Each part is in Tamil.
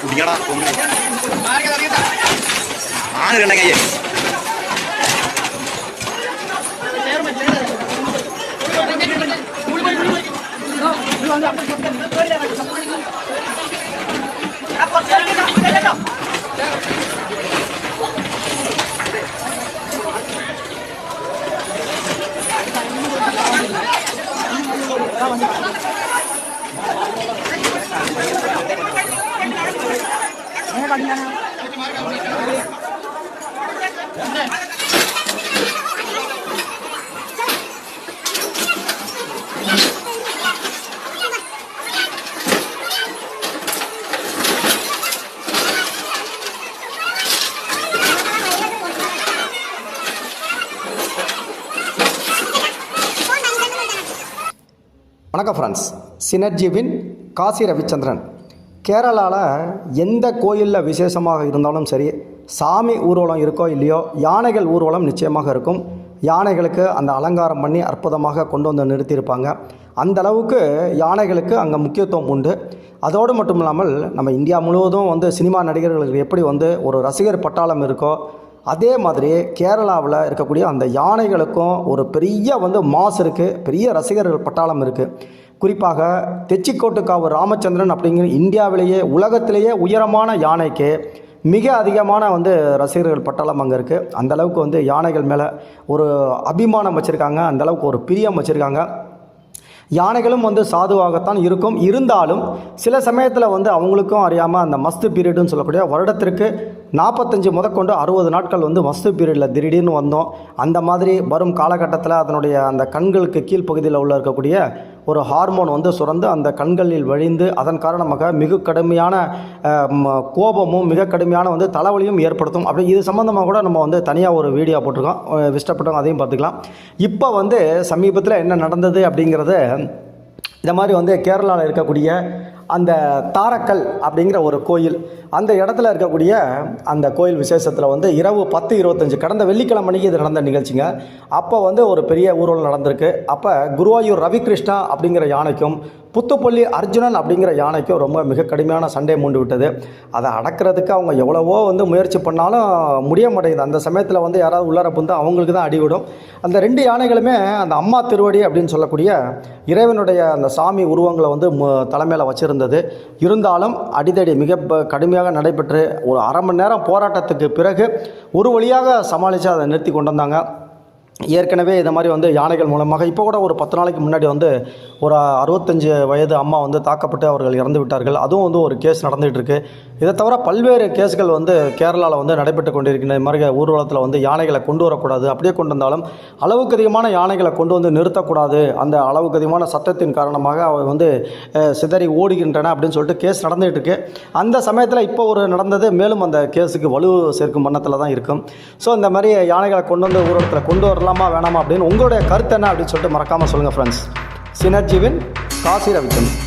കുടിക്കടാ ആണ് കണ്ട കയ്യേ. வணக்கம் ஃப்ரெண்ட்ஸ் சினர்ஜிவின் காசி ரவிச்சந்திரன். கேரளாவில் எந்த கோயிலில் விசேஷமாக இருந்தாலும் சரி சாமி ஊர்வலம் இருக்கோ இல்லையோ யானைகள் ஊர்வலம் நிச்சயமாக இருக்கும். யானைகளுக்கு அந்த அலங்காரம் பண்ணி அற்புதமாக கொண்டு வந்து நிறுத்தியிருப்பாங்க. அந்த அளவுக்கு யானைகளுக்கு அங்கே முக்கியத்துவம் உண்டு. அதோடு மட்டும் இல்லாமல் நம்ம இந்தியா முழுவதும் வந்து சினிமா நடிகர்களுக்கு எப்படி வந்து ஒரு ரசிகர் பட்டாளம் இருக்கோ அதே மாதிரி கேரளாவில் இருக்கக்கூடிய அந்த யானைகளுக்கும் ஒரு பெரிய வந்து மாஸ் இருக்குது பெரிய ரசிகர்கள் பட்டாளம் இருக்குது குறிப்பாக தெச்சிக்கோட்டுக்காவு ராமச்சந்திரன் அப்படிங்கிற இந்தியாவிலேயே உலகத்திலேயே உயரமான யானைக்கு மிக அதிகமான வந்து ரசிகர்கள் பட்டாளம் அங்கே இருக்குது அந்த அளவுக்கு வந்து யானைகள் மேலே ஒரு அபிமானம் வச்சுருக்காங்க. அந்த அளவுக்கு ஒரு பிரியம் வச்சுருக்காங்க. யானைகளும் வந்து சாதுவாகத்தான் இருக்கும். இருந்தாலும் சில சமயத்தில் வந்து அவங்களுக்கும் அறியாமல் அந்த மஸ்து பீரியடுன்னு சொல்லக்கூடிய வருடத்திற்கு நாற்பத்தஞ்சு முதற்கொண்டு அறுபது நாட்கள் வந்து மஸ்து பீரியடில் திடீர்னு வந்தோம். அந்த மாதிரி வரும் காலகட்டத்தில் அதனுடைய அந்த கண்களுக்கு கீழ்ப்பகுதியில் உள்ள இருக்கக்கூடிய ஒரு ஹார்மோன் வந்து சுரந்து அந்த கண்களில் வழிந்து அதன் காரணமாக மிக கடுமையான ம- கோபமும் மிக கடுமையான வந்து தலைவலியும் ஏற்படுத்தும். அப்படி இது சம்மந்தமாக கூட நம்ம வந்து தனியாக ஒரு வீடியோ போட்டிருக்கோம். விஷ்டப்பட்டோம் அதையும் பார்த்துக்கலாம். இப்போ வந்து சமீபத்தில் என்ன நடந்தது அப்படிங்கிறத இந்த மாதிரி வந்து கேரளாவில் இருக்கக்கூடிய அந்த தாரக்கல் அப்படிங்கிற ஒரு கோயில் அந்த இடத்துல இருக்கக்கூடிய அந்த கோயில் விசேஷத்தில் வந்து இரவு பத்து இருபத்தஞ்சு கடந்த வெள்ளிக்கிழமை அன்றைக்கி இது நடந்த நிகழ்ச்சிங்க. அப்போ வந்து ஒரு பெரிய ஊர்வலம் நடந்திருக்கு. அப்போ குருவாயூர் ரவிகிருஷ்ணா அப்படிங்கிற யானைக்கும் புத்துப்பள்ளி அர்ஜுனன் அப்படிங்கிற யானைக்கும் ரொம்ப மிக கடுமையான சண்டை மூண்டு விட்டது. அதை அடக்கிறதுக்கு அவங்க எவ்வளவோ வந்து முயற்சி பண்ணாலும் முடிய மாட்டேங்குது அந்த சமயத்தில் வந்து யாராவது உள்ளார புந்து அவங்களுக்கு தான் அடிவிடும் அந்த ரெண்டு யானைகளுமே அந்த அம்மா திருவடி அப்படின்னு சொல்லக்கூடிய இறைவனுடைய அந்த சாமி உருவங்களை வந்து தலைமையில் இருந்தது. இருந்தாலும் அடிதடி மிக ப- கடுமையாக நடைபெற்று ஒரு அரை மணி நேரம் போராட்டத்துக்கு பிறகு ஒரு வழியாக சமாளித்து அதை நிறுத்தி கொண்டு வந்தாங்க ஏற்கனவே இந்த மாதிரி வந்து யானைகள் மூலமாக இப்போ கூட ஒரு பத்து நாளைக்கு முன்னாடி வந்து ஒரு அறுபத்தஞ்சு வயது அம்மா வந்து தாக்கப்பட்டு அவர்கள் இறந்து விட்டார்கள். அதுவும் வந்து ஒரு கேஸ் நடந்துகிட்ருக்கு இதை தவிர பல்வேறு கேஸ்கள் வந்து கேரளாவில் வந்து நடைபெற்று கொண்டிருக்கின்ற இந்த மாதிரி ஊர்வலத்தில் வந்து யானைகளை கொண்டு வரக்கூடாது. அப்படியே கொண்டு வந்தாலும் அளவுக்கு அதிகமான யானைகளை கொண்டு வந்து நிறுத்தக்கூடாது. அந்த அளவுக்கு அதிகமான சத்தத்தின் காரணமாக அவை வந்து சிதறி ஓடுகின்றன அப்படின்னு சொல்லிட்டு கேஸ் நடந்துகிட்ருக்கு அந்த சமயத்தில் இப்போ ஒரு நடந்தது மேலும் அந்த கேஸுக்கு வலு சேர்க்கும் வண்ணத்தில் தான் இருக்கும். ஸோ இந்த மாதிரி யானைகளை கொண்டு வந்து ஊர்வலத்தில் கொண்டு வரலாம். வரலாமா வேணாமா அப்படின்னு உங்களுடைய கருத்து என்ன அப்படின்னு சொல்லிட்டு மறக்காமல் சொல்லுங்கள் ஃப்ரெண்ட்ஸ் சினர்ஜீவின் காசி ரவிச்சந்திரன்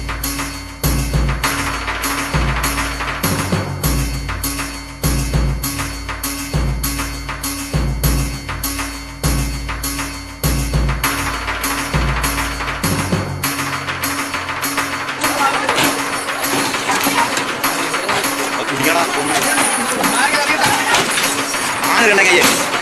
Jangan nak.